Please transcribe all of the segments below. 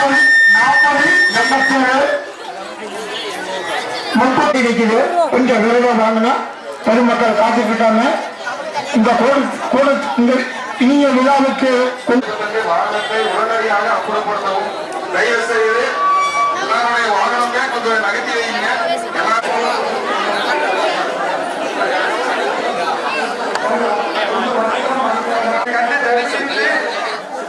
நாற்பது எண்பத்தி ஏழு முப்பத்தி நிற்குது கொஞ்சம் விரைவாக வாங்கினா பெருமக்கள் காத்துக்கிட்டாங்க இந்த கோடு கோடு இந்த இனிய விழாவுக்கு கொஞ்சம் உடனடியாக அப்புறப்படுத்தவும். தயவு செய்து எல்லாருடைய வாகனமே கொஞ்சம் நகர்த்தி வைங்க எல்லாரும் கண்டு தரிசித்து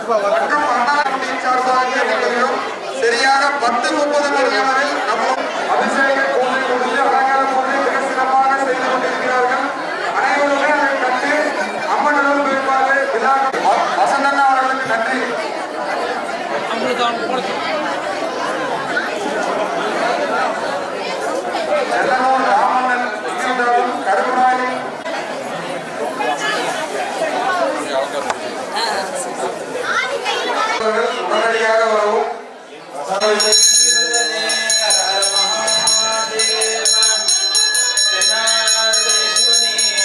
மற்றும் அண்ணாமலையின் சார்பாக கேட்டுக்கொள்கிறோம். சரியாக பத்து முப்பது மணி அளவில் நம்ம அபிஷேக பூஜை முடிந்து அலங்கார பூஜை மிக சிறப்பாக செய்து கொண்டிருக்கிறார்கள் அனைவருமே அதை கண்டு அம்மனிடம் பெருமாறு விழா வசந்தண்ணா அவர்களுக்கு நன்றி எல்லனூர் ராமண்ணன் சுந்தரம் கருப்பராயன் அவர்கள் உடனடியாக வரவும் வெளியில்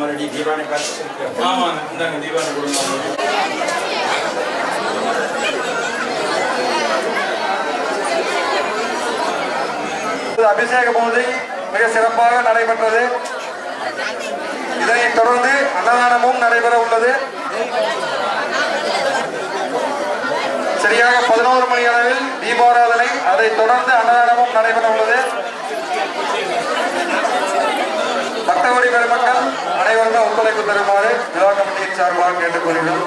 மறுபடியும் தீபாவளி பார்த்து ஆமாங்க இந்தாங்க தீபாவளி கொடுங்க. அபிஷேக பூஜை மிக சிறப்பாக நடைபெற்றது. இதனைத் தொடர்ந்து அன்னதானமும் நடைபெற உள்ளது. சரியாக பதினோரு மணி அளவில் தீபாராதனை அதைத் தொடர்ந்து அன்னதானமும் நடைபெற உள்ளது. பக்தவடி பெருமக்கள் அனைவருமே ஒத்துழைப்பு தருமாறு விழா கமிட்டியின் சார்பாக கேட்டுக்கொள்கிறோம்.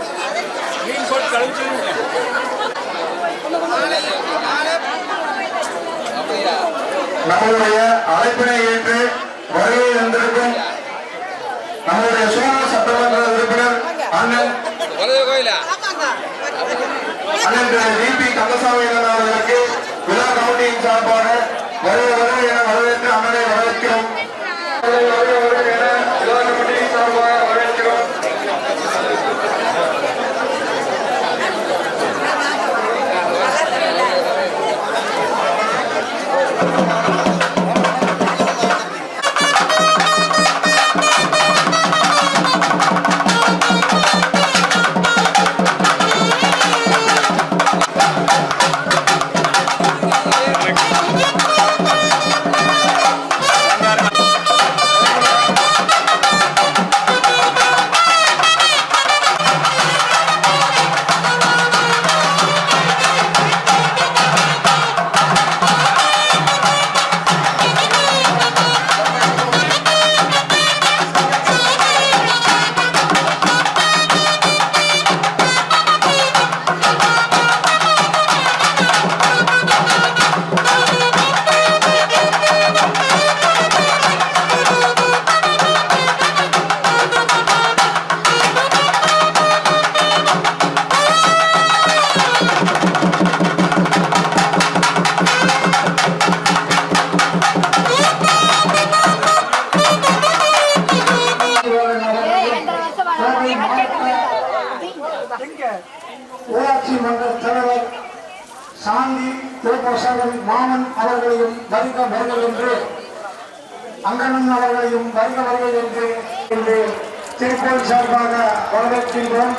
நம்மளுடைய அழைப்பினை ஏற்று வருகை வந்திருக்கும் நம்முடைய சூழல் சட்டமன்ற உறுப்பினர் அண்ணன் அண்ணன் திரு டிபி கந்தசாமி அண்ணன் அவர்களுக்கு விழா கமிட்டியின் சார்பாக வருக வருக என வரவேற்று அண்ணனை வரவேற்கிறோம். வருக வருக என மக்கள் சார்பாக வரவேற்கின்றோம்.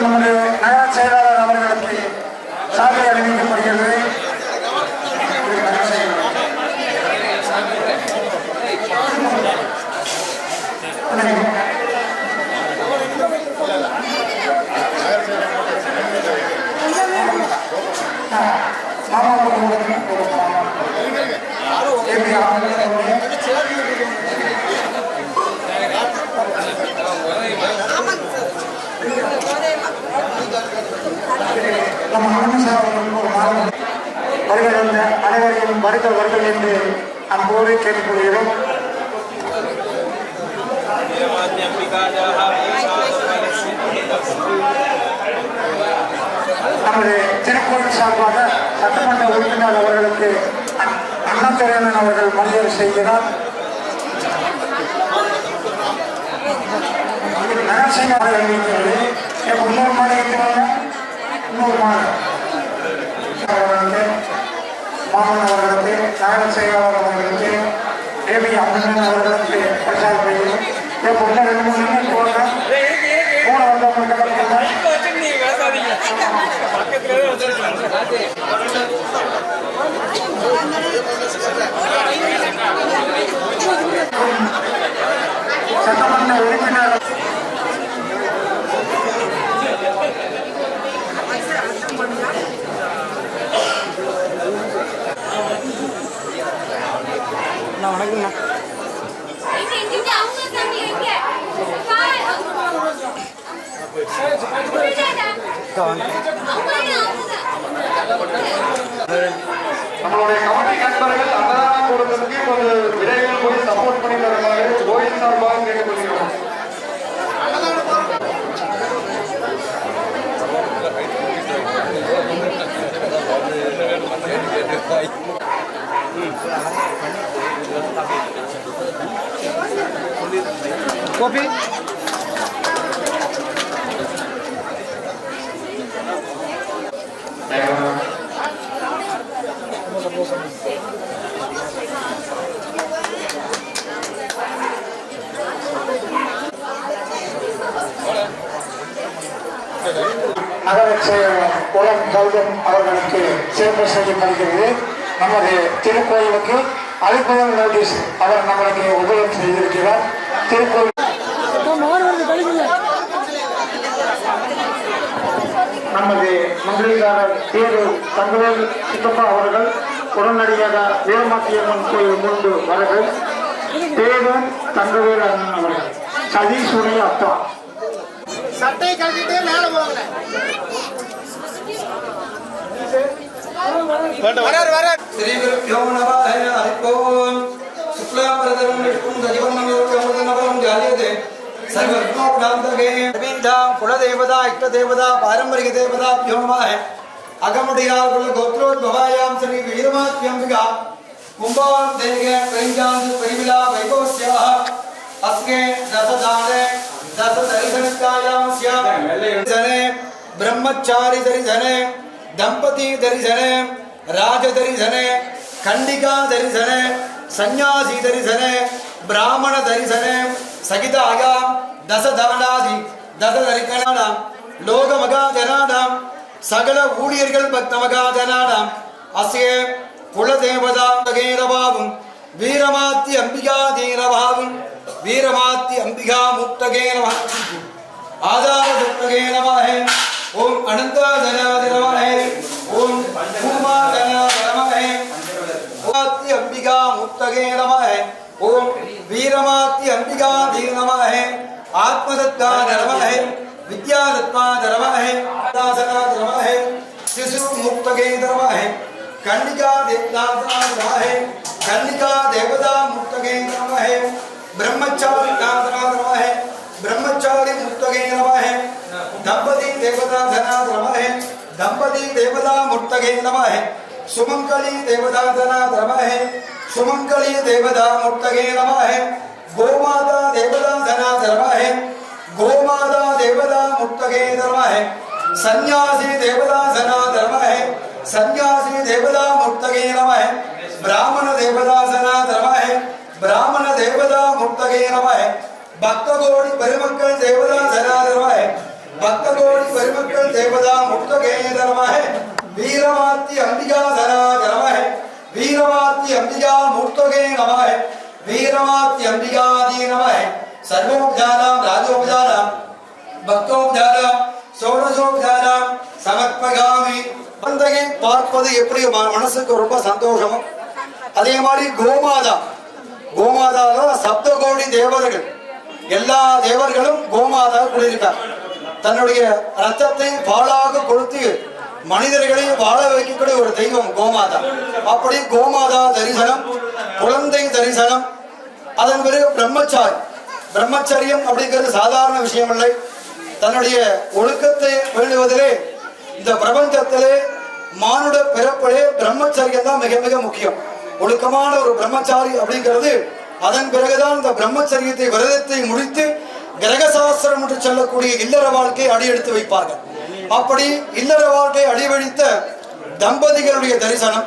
Thank you. நம்ம அண்ணன் ஒரு மாதம் வருகிற அந்த அனைவரையும் வருக வருகள் என்று அன்போடு கேட்டுக்கொள்கிறோம் நமது திருக்கோவில் சார்பாக சட்டமன்ற உறுப்பினர் அவர்களுக்கு அண்ணாதுரையன் அவர்கள் மரியாதை செய்கிறார் நரசிங்க அவர்கள் முன்னோர் இப்போ இன்னொரு மாடு இருக்கிறாங்க இன்னொரு மாடு அவர்களுக்கு மாமன் அவர்களுக்கு நகர செயலாளர் அவர்களுக்கு ஏபி அம்மன் அவர்களுக்கு பிரசாத் பையன் இப்போ இன்னும் ரெண்டு மூணு நிமிடம் போங்க கூட வந்தவங்களுக்கு பார்த்தீங்கன்னா কপি? আগামী পরম দলজন আগামীকে চেয়ারপারসন কালকে நமது திருக்கோயிலுக்கு அழைப்புதல் நோட்டீஸ் அவர் நம்மளுக்கு உபயோகம் செய்திருக்கிறார். திருக்கோயில் நமது மந்திரிகாரர் தேரூர் தங்கவேல் சித்தப்பா அவர்கள் உடனடியாக வீரமாத்தியம்மன் கோயில் முன்பு வரர்கள் தேவன் தங்கவேல் அண்ணன் அவர்கள். சதீஷுடைய அப்பா. சட்டையை கழட்டிட்டு மேல போங்க வராரு வராரு श्री गुरुभ्यो नमः हरिः ओम् शुक्लाम्बरधरं विष्णुं दधिवन्नमयोगमृतनवरं जायते सर्वज्ञोपदान्तके गोविन्दां कुलदेवता इष्टदेवता पारम्परिकदेवताभ्यो नमः अगमुडियार कुल गोत्रोद्भवायां श्री वीरमात्यम्बिका कुम्भां देगे प्रञ्जान् परिमिला वैभवस्याः अस्मे दशदाने दशदर्शनतायां स्यां जने ब्रह्मचारी दर्शने தம்பதி தரிசன ராஜ தரிசன கண்டிகா தரிசன சந்நியாசி தரிசன பிராமண தரிசன சகிதாயாம் தசதவனாதி தசதரிக்கனானாம் லோகமகா ஜனானாம் சகல ஊழியர்கள் பக்தமகா ஜனானாம் அசிய குலதேவதா மகேரவாவும் வீரமாத்தி அம்பிகா தீரவாவும் வீரமாத்தி அம்பிகா முத்தகேரவாகும் ஆதார துத்தகேரவாகே ओम अनंताधनाधनमहे ओम भूमाधनाधनमहे ओमाति अंबिका मुक्तगे नमः, ओम वीरमाति अंबिका धीर नमः, आत्मदत्ता नमः, विद्यादत्ता नमः, दासना नमः, शिशु मुक्तगे नमः, कन्निका देवता नमः, कन्निका देवता मुक्तगे नमः ब्रह्मचारी देवता धनाथ नमः दंपति देवता मुर्तगे नमः। सुमंगली देवता धनाथ नमः सुमंगली देवता मुर्तगे नमः। गोमाता देवता धनाथ नमः गोमाता देवता मुर्तगे नमः। सन्यासी देवता धनाथ नमः सन्यासी देवता मुर्तगे नमः। ब्राह्मण देवता धनाथ नमः ब्राह्मण देवता मुर्तगे नमः। भक्त कोटि परिमक्कल देवता धनाथ नमः भक्त कोटि பெருமக்கள் தேவதா முக்தகே நம வீரமாத்தி அம்பிகா ஜனாதரம வீரமாத்தி அம்பிகா முக்தகே நம வீரமாத்தி அம்பிகாதி நம சர்வோபஜானாம் ராஜோபஜானாம் பக்தோபஜானாம் சோடசோபஜானாம் சமர்ப்பகாமி குழந்தையை பார்ப்பது எப்படி மனசுக்கு ரொம்ப சந்தோஷமும் அதே மாதிரி கோமாதா கோமாதால சப்த கோடி தேவர்கள். எல்லா தேவர்களும் கோமாதா குடியிருக்கார். தன்னுடைய ரத்தத்தை பாலாக கொடுத்து மனிதர்களையும் வாழ வைக்கக்கூடிய ஒரு தெய்வம் கோமாதா. அப்படி கோமாதா தரிசனம் குழந்தை தரிசனம் அதன் பிறகு பிரம்மச்சாரி. பிரம்மச்சரியம் அப்படிங்கிறது சாதாரண விஷயம் இல்லை தன்னுடைய ஒழுக்கத்தை வேண்டுவதிலே இந்த பிரபஞ்சத்திலே மானுட பிறப்பிலே பிரம்மச்சரியம் தான் மிக மிக முக்கியம். ஒழுக்கமான ஒரு பிரம்மச்சாரி அப்படிங்கிறது அதன் பிறகுதான் இந்த பிரம்மச்சரியத்தை விரதத்தை முடித்து கிரகசாஸ்திரம் என்று சொல்லக்கூடிய இல்லற வாழ்க்கையை அடியெடுத்து வைப்பார்கள். அப்படி இல்லற வாழ்க்கை அடிவழித்த தம்பதிகளுடைய தரிசனம்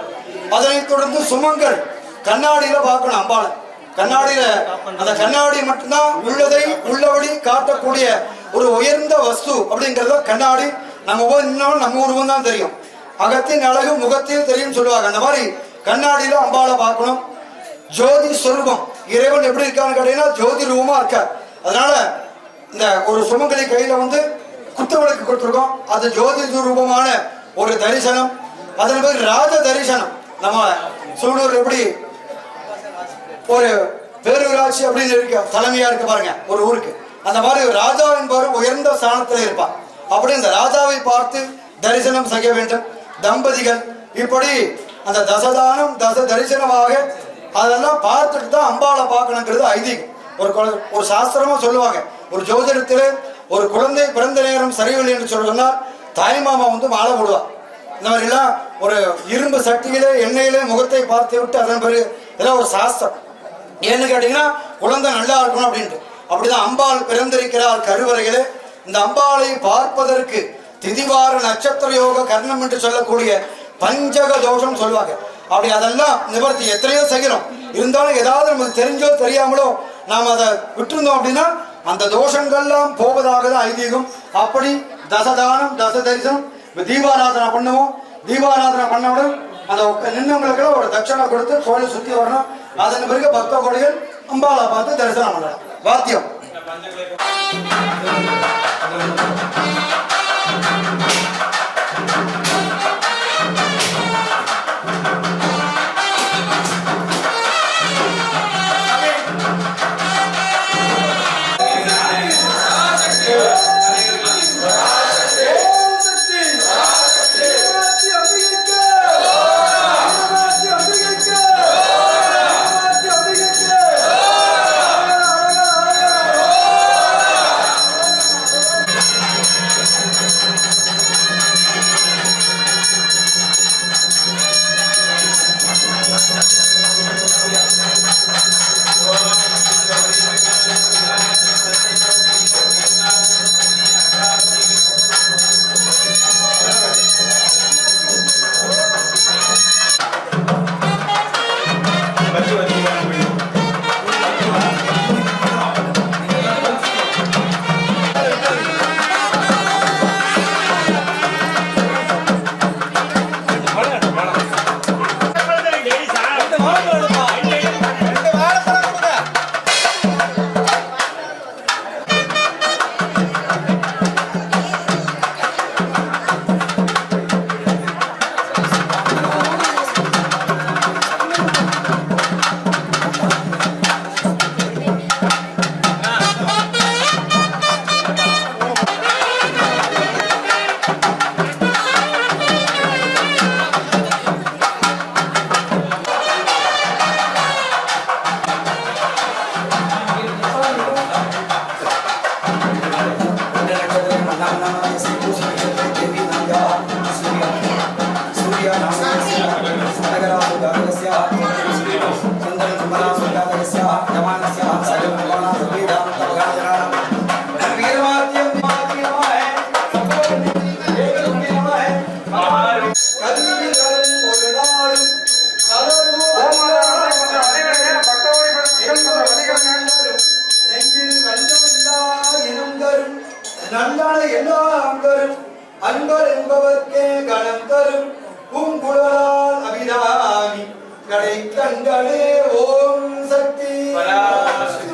அதனைத் தொடர்ந்து சுமங்கள். கண்ணாடியில பார்க்கணும் அம்பாளை கண்ணாடியில அந்த கண்ணாடி மட்டும்தான் உள்ளதை உள்ளபடி காட்டக்கூடிய ஒரு உயர்ந்த வஸ்து அப்படிங்கறத கண்ணாடி நம்ம ஊர் நின்னாலும் நம்ம உருவம் தான் தெரியும். அகத்தின் அழகு முகத்தில் தெரியும் சொல்லுவாங்க. அந்த மாதிரி கண்ணாடியில அம்பாளை பார்க்கணும். ஜோதி சொரூபம். இறைவன் எப்படி இருக்கான்னு கேட்டீங்கன்னா ஜோதி ரூபமா இருக்கார். அதனால இந்த ஒரு சுமங்கலி கையில வந்து குத்து விளக்கு கொடுத்துருக்கோம். அது ஜோதி ரூபமான ஒரு தரிசனம். அதன் பேர் ராஜ தரிசனம். நம்ம சூடூர் எப்படி ஒரு பேரூராட்சி அப்படின்னு இருக்க. தலைமையா இருக்கு பாருங்க ஒரு ஊருக்கு. அந்த மாதிரி ராஜா என்பவர் உயர்ந்த ஸ்தானத்தில் இருப்பார். அப்படி இந்த ராஜாவை பார்த்து தரிசனம் செய்ய வேண்டும். தம்பதிகள் இப்படி அந்த தசதானம் தச தரிசனமாக அதெல்லாம் பார்த்துட்டு தான் அம்பாவை பார்க்கணுங்கிறது ஐதீகம். ஒரு குழ- ஒரு சாஸ்திரமா சொல்லுவாங்க. ஒரு ஜோதிடத்தில் ஒரு குழந்தை பிறந்த நேரம் சரியில்லை என்று சொன்னால் தாய்மாமா வந்து மாலை போடுவா இந்த மாதிரிலாம் ஒரு இரும்பு சட்டியிலே எண்ணெயிலே முகத்தை பார்த்து விட்டு அதன் பிறகு இதெல்லாம் ஒரு சாஸ்திரம். ஏன்னு கேட்டீங்கன்னா குழந்தை நல்லா இருக்கணும் அப்படின்ட்டு. அப்படிதான் அம்பாள் பிறந்திருக்கிறார் கருவறையிலே. இந்த அம்பாளை பார்ப்பதற்கு திதிவார நட்சத்திர யோக கர்ணம் என்று சொல்லக்கூடிய பஞ்சக தோஷம் சொல்லுவாங்க. அப்படி அதெல்லாம் நிவர்த்தி எத்தனையோ செய்கிறோம் இருந்தாலும் ஏதாவது நமக்கு தெரிஞ்சோ தெரியாமலோ நாம் அதை விட்டுருந்தோம் அப்படின்னா அந்த தோஷங்கள்லாம் போவதாக தான் ஐதீகம். அப்படி தசதானம் தச தரிசனம் இப்போ தீபாராதனை பண்ணுவோம். தீபாராதனை பண்ணவுடன் அந்த உக்க- நின்னவங்களுக்கு ஒரு தட்சணை கொடுத்து கோயில் சுற்றி வரணும். அதன் பிறகு பக்த கோடிகள் அம்பாவை பார்த்து தரிசனம் பண்ணலாம். வாத்தியம். நல்லான எல்லாம் தரும். அன்பர் என்பவர்க்கே கணம் தரும். பூங்குழலால் அபிராமி. கடை கண்களே ஓம் சக்தி. பராசக்தி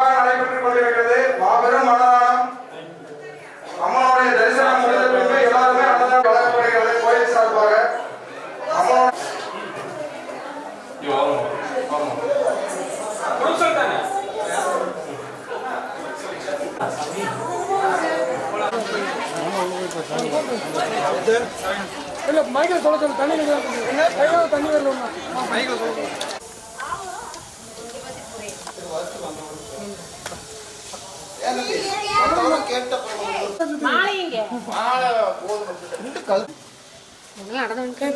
நடைபெற்றுக் கொண்டிருக்கிறது மாபெரும் அன்னதானம் அம்மாவுடைய தரிசனம் முடிந்த பின்பு எல்லாருமே அன்னதானம் வழங்கப்படுகிறது கோயில் சார்பாக இல்ல மைக்கில் சொல்ல சொல்லு தண்ணி கையில தண்ணி வரல மாலைங்க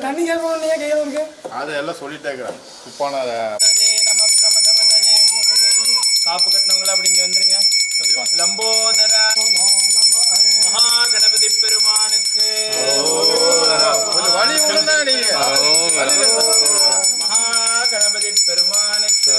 தண்ணி கேட்போம் நீங்க கையில இருக்கு அதெல்லாம் சொல்லிட்டே இருக்கிறேன் துப்பான நம பிரமதபதயே. காப்பு கட்டினவங்களா அப்படி இங்க வந்துருங்க. லம்போதர. பெருமானுக்கு. மகா கணபதி பெருமானுக்கு.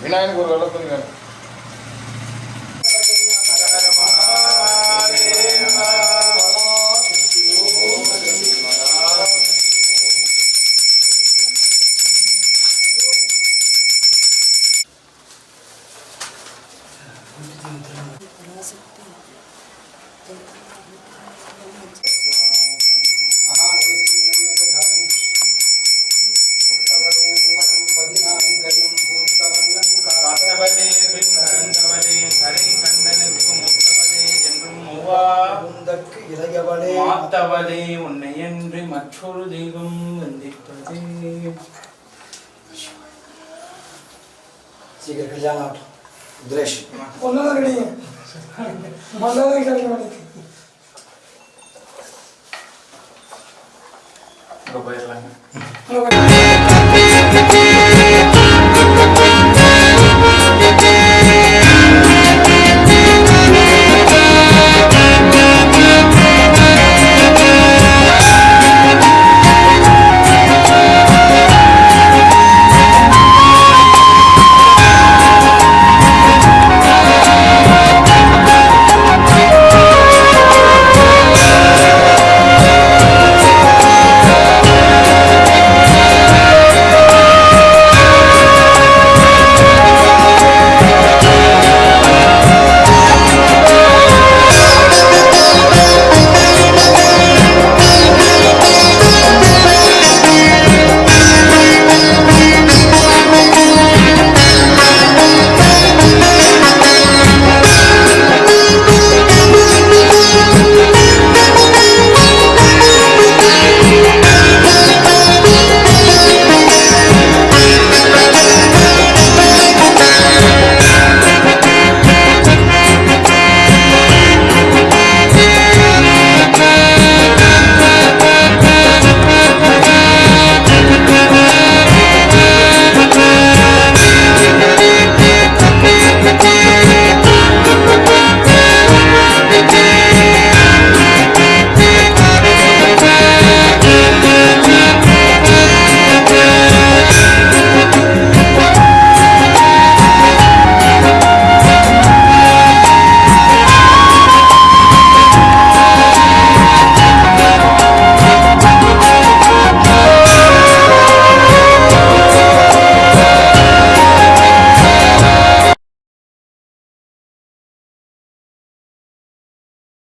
விநாயகனுக்கு ஒரு வெள்ளத்துணி வேணும் ಈಗ ಗಜಾನಾಟ ದ್ರೇಶ್ ಒಂದೊಂದು ಅಂಗಡಿ ಒಂದೊಂದು ಅಂಗಡಿ ಮಾಡಿದ್ವಿ Roberto Lange.